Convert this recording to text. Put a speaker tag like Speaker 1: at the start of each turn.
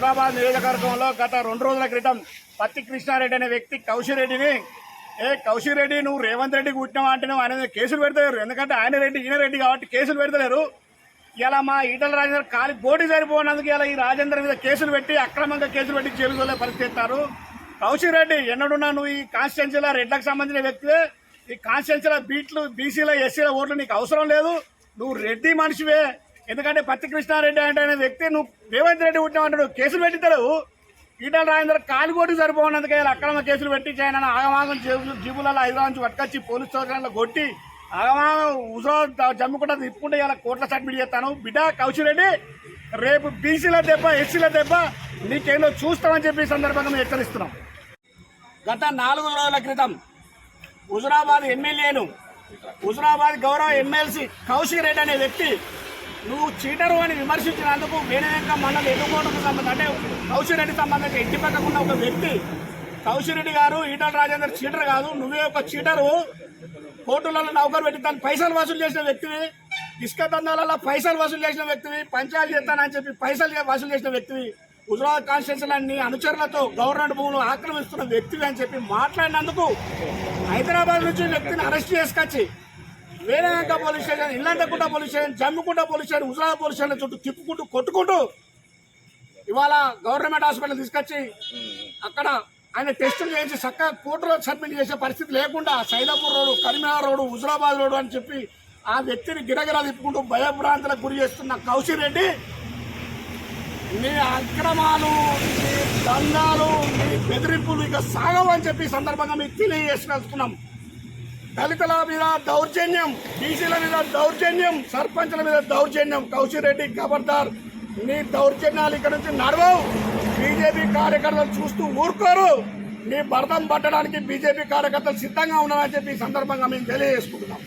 Speaker 1: హుజరాబాద్ నియోజకవర్గంలో గత రెండు రోజుల క్రితం పత్తి కృష్ణారెడ్డి అనే వ్యక్తి కౌశిరెడ్డిని ఏ కౌశిరెడ్డి నువ్వు రేవంత్ రెడ్డి కుట్టినావా అంటే నువ్వు ఆయన కేసులు పెడతలేరు. ఎందుకంటే ఆయన రెడ్డి ఈయన రెడ్డి కాబట్టి కేసులు పెడతలేరు. ఇలా మా ఈటల రాజేందర్ కాలి పోటీ సరిపోయినందుకు ఇలా ఈ రాజేందర్ మీద కేసులు పెట్టి అక్రమంగా కేసులు పెట్టి జైలులో పరిస్థితి ఎత్తారు. కౌశిక్ రెడ్డి ఎన్నడున్నా నువ్వు ఈ కాన్స్టిట్యున్సీలో రెడ్లకు సంబంధించిన వ్యక్తివే. ఈ కాన్స్టిట్యున్సీలో బీట్లు బీసీలో ఎస్సీల ఓట్లు నీకు అవసరం లేదు. నువ్వు రెడ్డి మనిషివే. ఎందుకంటే పత్తి కృష్ణారెడ్డి అంటే అనే వ్యక్తి నువ్వు రేవంత్ రెడ్డి పుట్టినావంటాడు కేసులు పెట్టిస్తాడు ఈటల రాజేందర్ కాలిగోటి సరిపోయినందుకే ఇలా అక్రమ కేసులు పెట్టి ఆయన ఆగమాగం జేబులు జీబులలో హైదరాబాద్ నుంచి పట్టుకొచ్చి పోలీస్ స్టేషన్లో కొట్టి ఆగమాగం ఉసో జమ్ముకుంటా తిప్పుకుంటే ఇలా కోట్ల సబ్మిట్ చేస్తాను. బిడ్డ కౌశిరెడ్డి రేపు బీసీల దెబ్బ ఎస్సీల దెబ్బ నీకేందో చూస్తామని చెప్పి సందర్భంగా మేము హెచ్చరిస్తున్నాం. గత నాలుగు రోజుల క్రితం హుజురాబాద్ ఎమ్మెల్యేను హుజురాబాద్ గౌరవ ఎమ్మెల్సీ కౌశిక్ రెడ్డి అనే వ్యక్తి నువ్వు చీటరు అని విమర్శించినందుకు వేణువెంక మండలి ఎన్నుకోవడానికి సంబంధం. అంటే కౌశిరెడ్డి సంబంధించి ఇంటి పక్కకున్న ఒక వ్యక్తి కౌశిక్ రెడ్డి గారు ఈటల రాజేందర్ చీటర్ కాదు. నువ్వే ఒక చీటరు. కోర్టులలో నౌకరు పెట్టి దాని పైసలు వసూలు చేసిన వ్యక్తివి. ఇసుక దందాలలో పైసలు వసూలు చేసిన వ్యక్తివి. పంచాయతీ చేస్తానని చెప్పి పైసలు వసూలు చేసిన వ్యక్తివి. హుజరాబాద్ కాన్స్టిట్యూన్సీలన్నీ అనుచరులతో గవర్నమెంట్ భూములు ఆక్రమిస్తున్న వ్యక్తివి అని చెప్పి మాట్లాడినందుకు హైదరాబాద్ నుంచి వ్యక్తిని అరెస్ట్ చేసుకొచ్చి వేరేక police station Illanthakunta police station Jammikunta police station Huzurabad police station చుట్టూ తిప్పుకుంటూ కొట్టుకుంటూ ఇవాళ గవర్నమెంట్ హాస్పిటల్ తీసుకొచ్చి అక్కడ ఆయన టెస్టులు చేయించి చక్కగా కోర్టులో సబ్మిట్ చేసే పరిస్థితి లేకుండా Saidapur road Karimnagar road Huzurabad road అని చెప్పి ఆ వ్యక్తిని గిరగిరా తిప్పుకుంటూ భయభ్రాంతులకు గురి చేస్తున్న కౌశిక్ రెడ్డి నీ అక్రమాలు నీ దందాలు నీ బెదిరింపులు ఇక సాగవని చెప్పి సందర్భంగా మీకు తెలియజేసుకున్నాం దళితుల మీద దౌర్జన్యం బీసీల మీద దౌర్జన్యం సర్పంచ్ల మీద దౌర్జన్యం. కౌశిక్ రెడ్డి ఖబర్దార్ నీ దౌర్జన్యాలు ఇక్కడ నుంచి నడవవు. బీజేపీ కార్యకర్తలు చూస్తూ ఊరుకోరు. నీ భర్తం పట్టడానికి బీజేపీ కార్యకర్తలు సిద్ధంగా ఉన్నారని చెప్పి ఈ సందర్భంగా మేము తెలియజేసుకుంటున్నాం.